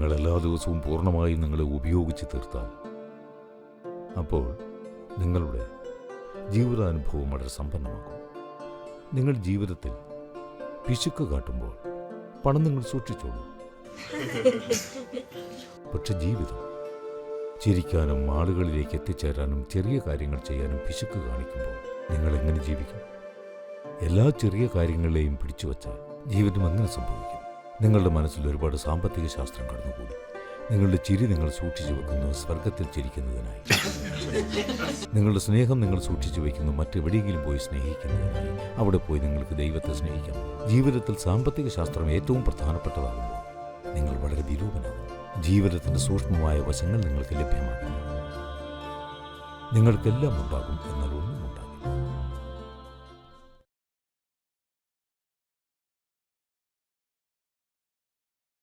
നിങ്ങൾ എല്ലാ ദിവസവും പൂർണമായും നിങ്ങളെ ഉപയോഗിച്ച് തീർത്താൽ അപ്പോൾ നിങ്ങളുടെ ജീവിതാനുഭവം വളരെ സമ്പന്നമാകും. നിങ്ങൾ ജീവിതത്തിൽ പിശുക്ക് കാട്ടുമ്പോൾ പണം നിങ്ങൾ സൂക്ഷിച്ചോളൂ. പക്ഷെ ജീവിതം ചിരിക്കാനും ആളുകളിലേക്ക് എത്തിച്ചേരാനും ചെറിയ കാര്യങ്ങൾ ചെയ്യാനും പിശുക്ക് കാണിക്കുമ്പോൾ നിങ്ങൾ എങ്ങനെ ജീവിക്കും? എല്ലാ ചെറിയ കാര്യങ്ങളെയും പിടിച്ചു വച്ചാൽ ജീവിതം എങ്ങനെ സംഭവിക്കും? നിങ്ങളുടെ മനസ്സിൽ ഒരുപാട് സാമ്പത്തിക ശാസ്ത്രം കടന്നുകൂടി നിങ്ങളുടെ ചിരി നിങ്ങൾ സൂക്ഷിച്ചു വെക്കുന്നു സ്വർഗത്തിൽ ചിരിക്കുന്നതിനായി. നിങ്ങളുടെ സ്നേഹം നിങ്ങൾ സൂക്ഷിച്ചു വെക്കുന്നു മറ്റെവിടെയെങ്കിലും പോയി സ്നേഹിക്കുന്നതിനായി. അവിടെ പോയി നിങ്ങൾക്ക് ദൈവത്തെ സ്നേഹിക്കാം. ജീവിതത്തിൽ സാമ്പത്തിക ശാസ്ത്രം ഏറ്റവും പ്രധാനപ്പെട്ടതാകുമ്പോൾ നിങ്ങൾ വളരെ വിരൂപനാകും ജീവിതത്തിന്റെ സൂക്ഷ്മമായ വശങ്ങൾ നിങ്ങൾക്ക് ലഭ്യമാകില്ല. നിങ്ങൾക്കെല്ലാം ഉണ്ടാകും എന്നാൽ ഒന്നും